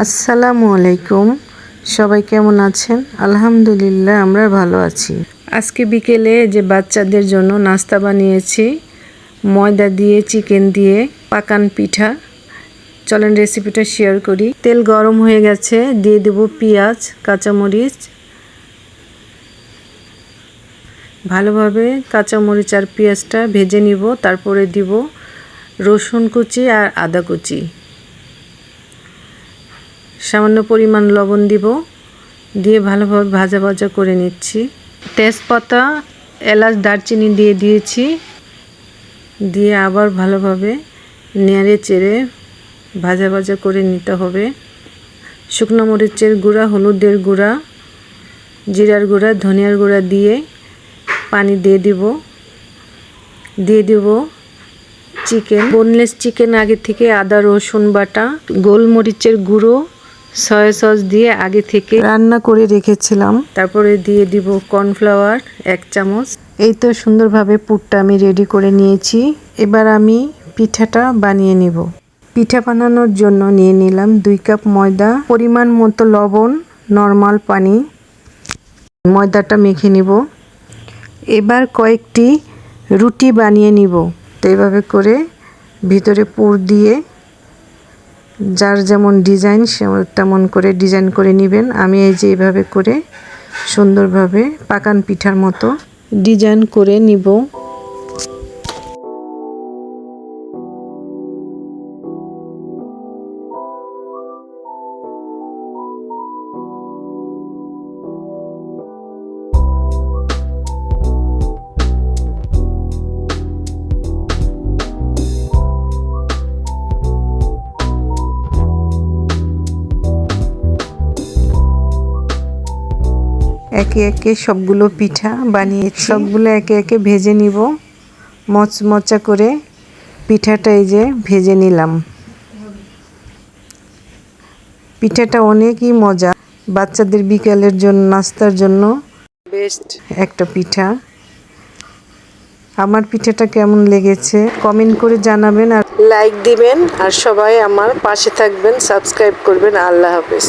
আসসালামু আলাইকুম। সবাই কেমন আছেন? আলহামদুলিল্লাহ, আমরা ভালো আছি। আজকে বিকেলে যে বাচ্চাদের জন্য নাস্তা বানিয়েছি, ময়দা দিয়ে, চিকেন দিয়ে, পাকান পিঠা, চলেন রেসিপিটা শেয়ার করি। তেল গরম হয়ে গেছে, দিয়ে দেব পেঁয়াজ, কাঁচামরিচ। ভালোভাবে কাঁচামরিচ আর পেঁয়াজটা ভেজে নিব, তারপরে দিব রসুন কুচি আর আদা কুচি। সামান্য পরিমাণ লবণ দিব, দিয়ে ভালোভাবে ভাজা ভাজা করে নিচ্ছি। তেজপাতা, এলাচ, দারচিনি দিয়ে দিয়েছি, দিয়ে আবার ভালোভাবে নেড়ে চেড়ে ভাজা ভাজা করে নিতে হবে। শুকনো মরিচের গুঁড়া, হলুদের গুঁড়া, জিরার গুঁড়া, ধনিয়ার গুঁড়া দিয়ে পানি দিয়ে দিব। দিয়ে দিব চিকেন বোনলেস চিকেন আগে থেকে আদা, রসুন বাটা, গোলমরিচের গুঁড়ো সয়া সস দিয়ে আগে থেকে রান্না করে রেখেছিলাম। তারপরে দিয়ে দিব কর্নফ্লাওয়ার এক চামচ। এই তো সুন্দরভাবে পুরটা আমি রেডি করে নিয়েছি। এবার আমি পিঠাটা বানিয়ে নিব। পিঠা বানানোর জন্য নিয়ে নিলাম দুই কাপ ময়দা পরিমাণ মতো লবণ নর্মাল পানি। ময়দাটা মেখে নিব। এবার কয়েকটি রুটি বানিয়ে নিব। তো এইভাবে করে ভিতরে পুর দিয়ে যার যেমন ডিজাইন সে তেমন করে ডিজাইন করে নেবেন। আমি এই যে এভাবে করে সুন্দরভাবে পাকান পিঠার মতো ডিজাইন করে নিব। একে একে সবগুলো পিঠা বানিয়ে সবগুলো একে একে ভেজে নিব। মচমচা করে পিঠাটা এই যে ভেজে নিলাম। পিঠাটা অনেকই মজা। বাচ্চাদের বিকালের জন্য নাস্তার জন্য বেস্ট একটা পিঠা। আমার পিঠাটা কেমন লেগেছে কমেন্ট করে জানাবেন আর লাইক দিবেন আর সবাই আমার পাশে থাকবেন সাবস্ক্রাইব করবেন। আল্লাহ হাফেজ।